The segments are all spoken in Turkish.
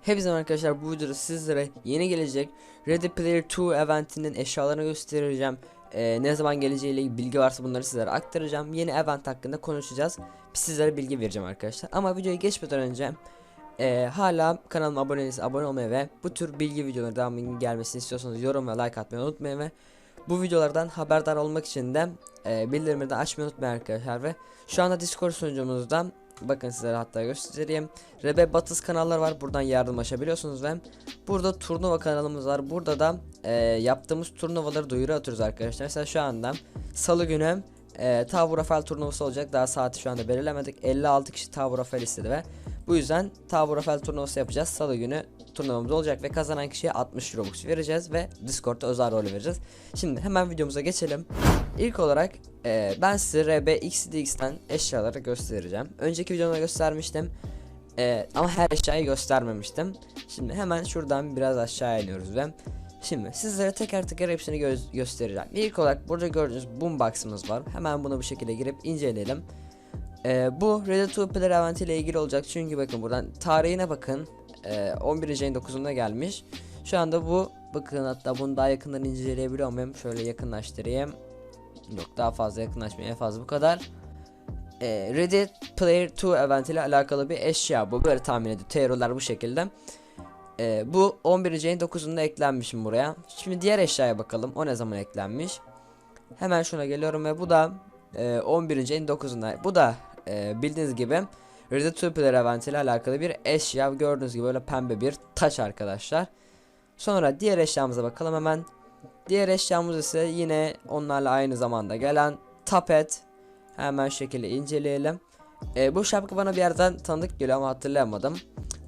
Hepinize arkadaşlar bu videoda sizlere yeni gelecek Ready Player 2 eventinin eşyalarını göstereceğim. Ee, ne zaman geleceğiyle bilgi varsa bunları sizlere aktaracağım. Yeni event hakkında konuşacağız. Sizlere bilgi vereceğim arkadaşlar. Ama videoya geçmeden önce e, hala kanalıma abone değilseniz abone olmayı ve bu tür bilgi videoları devamının gelmesini istiyorsanız yorum ve like atmayı unutmayın ve bu videolardan haberdar olmak için de e, bildirimleri de açmayı unutmayın arkadaşlar ve şu anda Discord sunucumuzda bakın sizlere hatta göstereyim. Rebe Batız kanallar var. Buradan yardımlaşabiliyorsunuz ve burada turnuva kanalımız var. Burada da e, yaptığımız turnuvaları duyuru atıyoruz arkadaşlar. Mesela şu anda salı günü e, Tower Rafael turnuvası olacak. Daha saati şu anda belirlemedik. 56 kişi Tower Rafael istedi ve bu yüzden Tower Rafael turnuvası yapacağız. Salı günü turnuvamız olacak ve kazanan kişiye 60 Robux vereceğiz ve Discord'da özel rol vereceğiz. Şimdi hemen videomuza geçelim. İlk olarak e, ben size RBXDX'ten eşyaları göstereceğim. Önceki videomda göstermiştim. E, ama her eşyayı göstermemiştim. Şimdi hemen şuradan biraz aşağı iniyoruz ve Şimdi sizlere teker teker hepsini gö- göstereceğim. İlk olarak burada gördüğünüz boombox'ımız var. Hemen bunu bu şekilde girip inceleyelim. Ee, bu Ready to Player event ile ilgili olacak. Çünkü bakın buradan tarihine bakın. Ee, 11. ayın 9'unda gelmiş. Şu anda bu bakın hatta bunu daha yakından inceleyebiliyor muyum? Şöyle yakınlaştırayım. Yok daha fazla yakınlaşmaya en fazla bu kadar. Ee, Ready Player 2 event ile alakalı bir eşya bu. Böyle tahmin ediyor. Teoriler bu şekilde. Ee, bu 11. ayın 9'unda eklenmişim buraya. Şimdi diğer eşyaya bakalım. O ne zaman eklenmiş? Hemen şuna geliyorum ve bu da e, 11. ayın 9'unda. Bu da e, bildiğiniz gibi Ready to Player event ile alakalı bir eşya. Gördüğünüz gibi böyle pembe bir taç arkadaşlar. Sonra diğer eşyamıza bakalım hemen. Diğer eşyamız ise yine onlarla aynı zamanda gelen tapet. Hemen şekilde inceleyelim. E, bu şapka bana bir yerden tanıdık geliyor ama hatırlayamadım.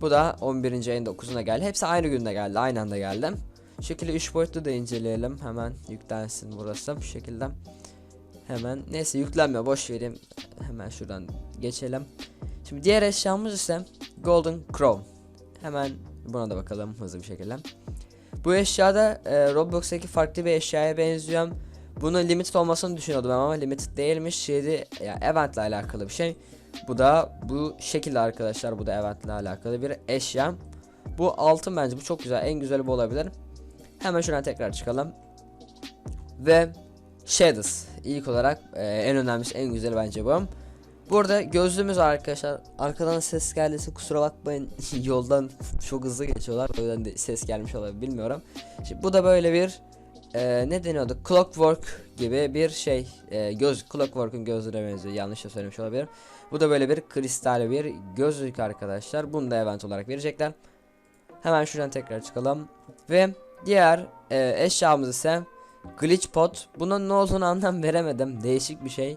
Bu da 11. ayın 9'una geldi. Hepsi aynı günde geldi. Aynı anda geldi. Şekilde 3 boyutlu da inceleyelim. Hemen yüklensin burası bu şekilde. Hemen neyse yüklenmiyor boş vereyim. Hemen şuradan geçelim. Şimdi diğer eşyamız ise Golden Crown. Hemen buna da bakalım hızlı bir şekilde. Bu eşyada e, Roblox'taki farklı bir eşyaya benziyor. Bunun limited olmasını düşünüyordum ama limited değilmiş. Şeydi ya event ile alakalı bir şey. Bu da bu şekilde arkadaşlar. Bu da event ile alakalı bir eşya. Bu altın bence. Bu çok güzel. En güzeli bu olabilir. Hemen şuradan tekrar çıkalım. Ve Shadows. İlk olarak e, en önemlisi en güzeli bence bu. Burada gözlüğümüz var arkadaşlar. Arkadan ses geldiyse kusura bakmayın. Yoldan çok hızlı geçiyorlar. O yüzden de ses gelmiş olabilir bilmiyorum. Şimdi bu da böyle bir e, ne deniyordu? Clockwork gibi bir şey. E, göz Clockwork'un gözlüğüne benziyor. Yanlış da söylemiş olabilirim. Bu da böyle bir kristal bir gözlük arkadaşlar. Bunu da event olarak verecekler. Hemen şuradan tekrar çıkalım. Ve diğer e, eşyamız ise Glitch Pot. Bunun ne olduğunu anlam veremedim. Değişik bir şey.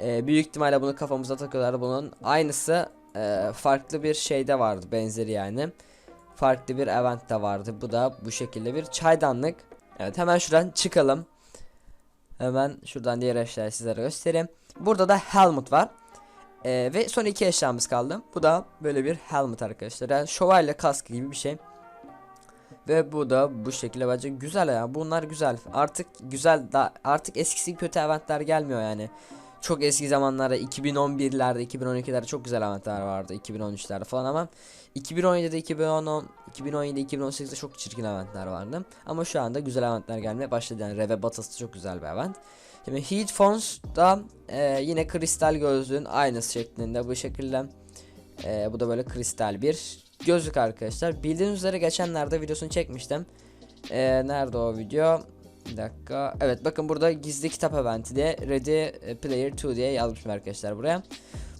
E, büyük ihtimalle bunu kafamıza takıyorlar. Bunun aynısı e, farklı bir şeyde vardı. Benzeri yani. Farklı bir event de vardı. Bu da bu şekilde bir çaydanlık. Evet hemen şuradan çıkalım. Hemen şuradan diğer eşyayı sizlere göstereyim. Burada da helmet var. Ee, ve son iki eşyamız kaldı. Bu da böyle bir helmet arkadaşlar. Yani şövalye kaskı gibi bir şey. Ve bu da bu şekilde bence güzel ya. Bunlar güzel. Artık güzel da artık eskisi kötü eventler gelmiyor yani. Çok eski zamanlarda 2011'lerde 2012'lerde çok güzel eventler vardı 2013'lerde falan ama 2017'de 2010 2017 2018'de çok çirkin eventler vardı. Ama şu anda güzel eventler gelmeye başladı yani Reve Battle'sı çok güzel bir event. Şimdi Headphones da e, yine kristal gözlüğün aynısı şeklinde bu şekilde e, bu da böyle kristal bir gözlük arkadaşlar. Bildiğiniz üzere geçenlerde videosunu çekmiştim. E, nerede o video? Bir dakika. Evet bakın burada gizli kitap eventi diye Ready Player 2 diye yazmışım arkadaşlar buraya.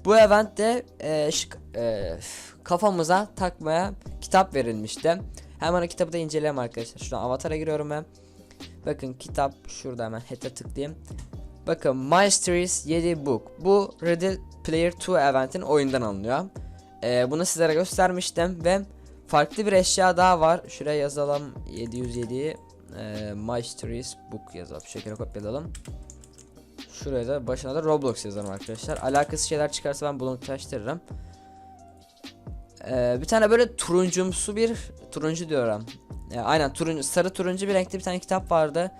Bu eventte e, şık, e, kafamıza takmaya kitap verilmişti. Hemen o kitabı da inceleyelim arkadaşlar. Şuradan avatara giriyorum ben. Bakın kitap şurada hemen hete tıklayayım. Bakın Mysteries 7 Book. Bu Ready Player 2 eventin oyundan alınıyor. Ee, bunu sizlere göstermiştim ve farklı bir eşya daha var. Şuraya yazalım 707'yi. Ee, Mysteries Book yazalım. Şu şekilde kopyalayalım. Şuraya da başına da Roblox yazalım arkadaşlar. Alakasız şeyler çıkarsa ben bunu taştırırım. Ee, bir tane böyle turuncumsu bir turuncu diyorum. E, aynen turuncu sarı turuncu bir renkte bir tane kitap vardı.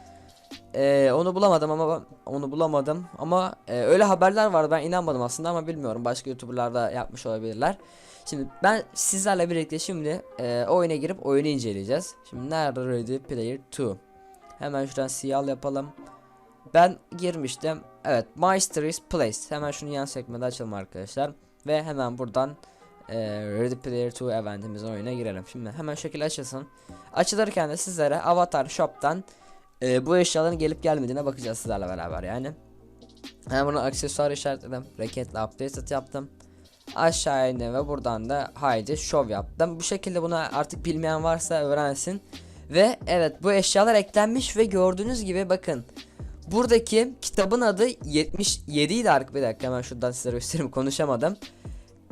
E, onu bulamadım ama onu bulamadım ama e, öyle haberler vardı ben inanmadım aslında ama bilmiyorum başka youtuberlar da yapmış olabilirler. Şimdi ben sizlerle birlikte şimdi e, oyuna girip oyunu inceleyeceğiz. Şimdi nerede Ready Player 2? Hemen şuradan siyah yapalım. Ben girmiştim. Evet, My Stories Place. Hemen şunu yan sekmede açalım arkadaşlar. Ve hemen buradan e, Ready Player 2 eventimizin oyuna girelim. Şimdi hemen şekil açılsın. Açılırken de sizlere Avatar Shop'tan e, bu eşyaların gelip gelmediğine bakacağız sizlerle beraber yani. Hemen bunu aksesuar işaretledim. Raketle update yaptım. Aşağı indim ve buradan da haydi show yaptım. Bu şekilde bunu artık bilmeyen varsa öğrensin. Ve evet bu eşyalar eklenmiş ve gördüğünüz gibi bakın. Buradaki kitabın adı 77 idi ark bir dakika hemen şuradan size göstereyim konuşamadım.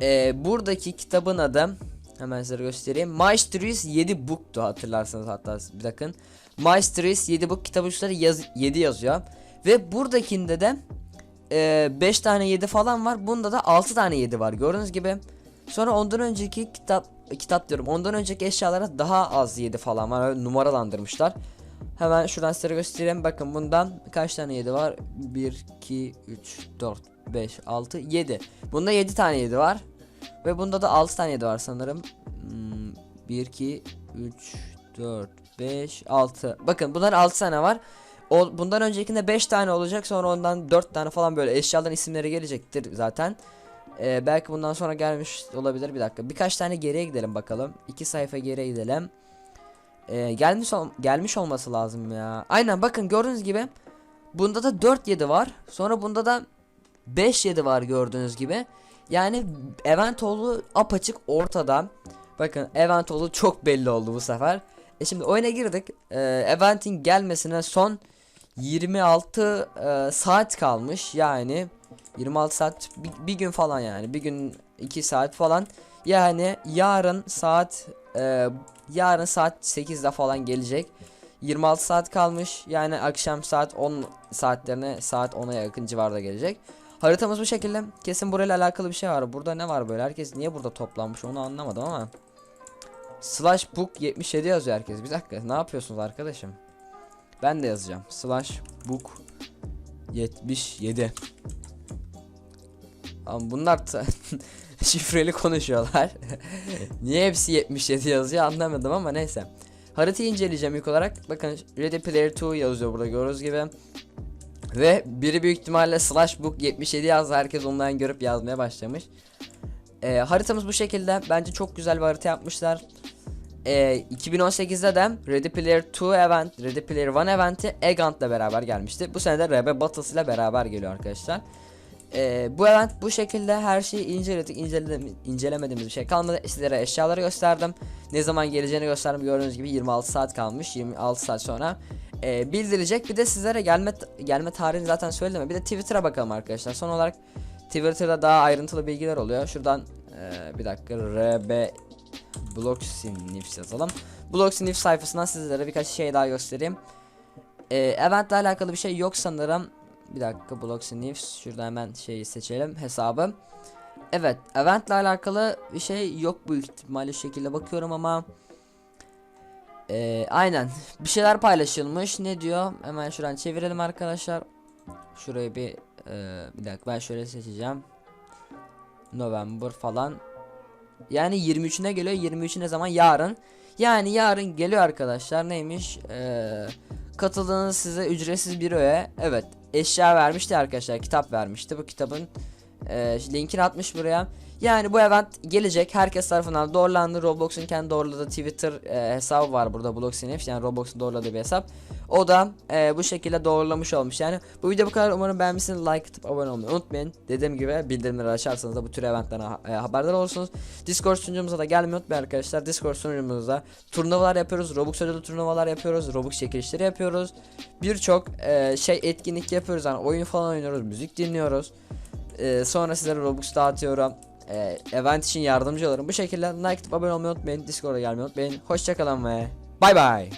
Ee, buradaki kitabın adı hemen size göstereyim. My Stories 7 Book'tu hatırlarsanız hatta bir bakın. My Stories 7 Book kitabı üstleri yaz 7 yazıyor. Ve buradakinde de 5 tane 7 falan var. Bunda da 6 tane 7 var. Gördüğünüz gibi. Sonra ondan önceki kitap kitap diyorum. Ondan önceki eşyalara daha az 7 falan var. Numaralandırmışlar. Hemen şuradan size göstereyim. Bakın bundan kaç tane 7 var? 1 2 3 4 5 6 7. Bunda 7 tane 7 var. Ve bunda da 6 tane 7 var sanırım. Hmm, 1 2 3 4 5 6. Bakın bunlar 6 tane var. O, bundan öncekinde 5 tane olacak sonra ondan 4 tane falan böyle eşyaların isimleri gelecektir zaten. Ee, belki bundan sonra gelmiş olabilir bir dakika. Birkaç tane geriye gidelim bakalım. 2 sayfa geriye gidelim. Ee, gelmiş ol- gelmiş olması lazım ya. Aynen bakın gördüğünüz gibi bunda da 4 7 var. Sonra bunda da 5 7 var gördüğünüz gibi. Yani event oldu apaçık ortada. Bakın event oldu çok belli oldu bu sefer. E şimdi oyuna girdik. Ee, eventin gelmesine son 26 e, saat kalmış. Yani 26 saat bir, bir gün falan yani. Bir gün 2 saat falan. Yani yarın saat e, yarın saat 8'de falan gelecek. 26 saat kalmış. Yani akşam saat 10 saatlerine saat 10'a yakın civarda gelecek. Haritamız bu şekilde. Kesin burayla alakalı bir şey var. Burada ne var böyle? Herkes niye burada toplanmış onu anlamadım ama. Slash book 77 yazıyor herkes. Bir dakika ne yapıyorsunuz arkadaşım? Ben de yazacağım. Slash book 77. Ama bunlar şifreli konuşuyorlar. Niye hepsi 77 yazıyor anlamadım ama neyse. Haritayı inceleyeceğim ilk olarak. Bakın Ready Player 2 yazıyor burada gördüğünüz gibi. Ve biri büyük ihtimalle slash book 77 yazdı. Herkes ondan görüp yazmaya başlamış. Ee, haritamız bu şekilde. Bence çok güzel bir harita yapmışlar. Ee, 2018'de de Ready Player 2 event, Ready Player 1 eventi Egant'la beraber gelmişti. Bu sene de RB Battles ile beraber geliyor arkadaşlar. Ee, bu event bu şekilde her şeyi inceledik. İnceledim, incelemediğimiz bir şey kalmadı. Sizlere eşyaları gösterdim. Ne zaman geleceğini gösterdim. Gördüğünüz gibi 26 saat kalmış. 26 saat sonra e, bildirilecek. Bir de sizlere gelme gelme tarihini zaten söyledim. Bir de Twitter'a bakalım arkadaşlar. Son olarak Twitter'da daha ayrıntılı bilgiler oluyor. Şuradan e, bir dakika RB Blocksinifs yazalım. Blocksinifs sayfasından sizlere birkaç şey daha göstereyim. E, eventle alakalı bir şey yok sanırım. Bir dakika Blocksinifs. Şurada hemen şeyi seçelim hesabı. Evet, eventle alakalı bir şey yok bu ihtimalle şekilde bakıyorum ama ee, aynen bir şeyler paylaşılmış ne diyor hemen şuradan çevirelim arkadaşlar şurayı bir e, bir dakika ben şöyle seçeceğim November falan yani 23'üne geliyor 23'ü ne zaman? Yarın. Yani yarın geliyor arkadaşlar. Neymiş? Ee, katıldığınız size ücretsiz bir öğe. Evet eşya vermişti arkadaşlar kitap vermişti. Bu kitabın e, linkini atmış buraya yani bu event gelecek. Herkes tarafından doğrulandı. Roblox'un kendi doğruladığı Twitter e, hesabı var burada Bloxinif. Yani Roblox'un doğruladığı bir hesap. O da e, bu şekilde doğrulamış olmuş. Yani bu video bu kadar. Umarım beğenmişsiniz. Like atıp abone olmayı unutmayın. Dediğim gibi bildirimleri açarsanız da bu tür eventlerden e, haberdar olursunuz. Discord sunucumuza da gelmeyi unutmayın arkadaşlar. Discord sunucumuzda turnuvalar yapıyoruz. Robux ödülü turnuvalar yapıyoruz. Robux çekilişleri yapıyoruz. Birçok e, şey etkinlik yapıyoruz. Yani oyun falan oynuyoruz. Müzik dinliyoruz. E, sonra sizlere Robux dağıtıyorum e, event için yardımcı olurum. Bu şekilde like abone olmayı unutmayın. Discord'a gelmeyi unutmayın. Hoşçakalın ve bay bay.